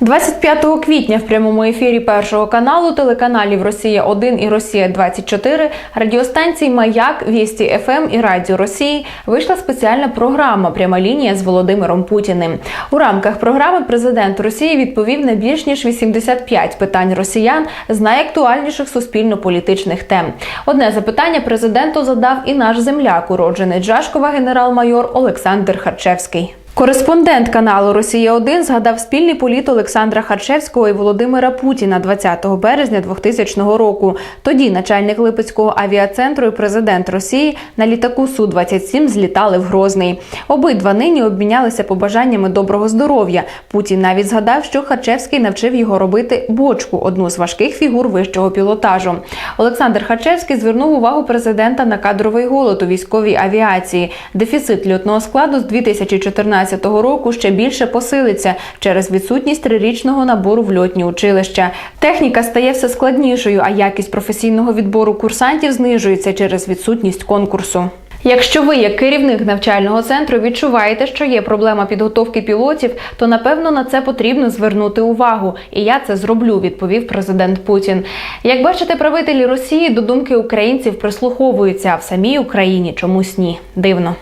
25 квітня в прямому ефірі першого каналу телеканалів Росія 1 і Росія 24 радіостанцій Маяк, Вісті ФМ і Радіо Росії вийшла спеціальна програма Пряма лінія з Володимиром Путіним. У рамках програми президент Росії відповів на більш ніж 85 питань росіян з найактуальніших суспільно-політичних тем. Одне запитання президенту задав і наш земляк, уроджений Джашкова генерал-майор Олександр Харчевський. Кореспондент каналу Росія 1 згадав спільний політ Олександра Харчевського і Володимира Путіна 20 березня 2000 року. Тоді начальник Липецького авіацентру і президент Росії на літаку су 27 злітали в Грозний. Обидва нині обмінялися побажаннями доброго здоров'я. Путін навіть згадав, що Харчевський навчив його робити бочку, одну з важких фігур вищого пілотажу. Олександр Харчевський звернув увагу президента на кадровий голод у військовій авіації. Дефіцит льотного складу з 2014 року ще більше посилиться через відсутність трирічного набору в льотні училища. Техніка стає все складнішою, а якість професійного відбору курсантів знижується через відсутність конкурсу. Якщо ви, як керівник навчального центру, відчуваєте, що є проблема підготовки пілотів, то напевно на це потрібно звернути увагу. І я це зроблю, відповів президент Путін. Як бачите, правителі Росії до думки українців прислуховуються, а в самій Україні чомусь ні. Дивно.